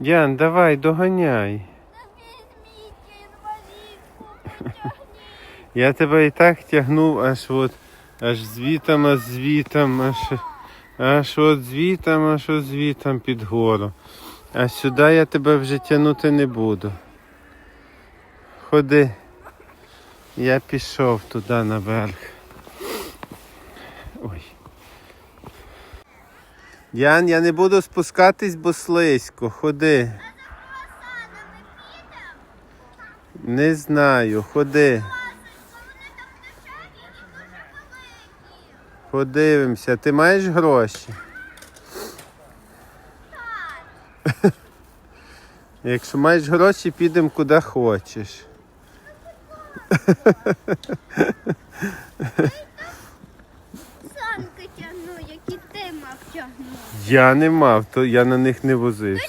Діан, давай, доганяй. Я тебе і так тягнув аж от, аж звітом, аж звітом, аж, аж от звітом, аж от звітом під гору. А сюди я тебе вже тягнути не буду. Ходи. Я пішов туди наверх. Ой. Ян, я не буду спускатись, бо слизько. Ходи. Не знаю, ходи. Подивимося, ти маєш гроші? Так. Якщо маєш гроші, підемо куди хочеш. Санки тягну, які ти мав тягнути. Я не мав, то я на них не возився.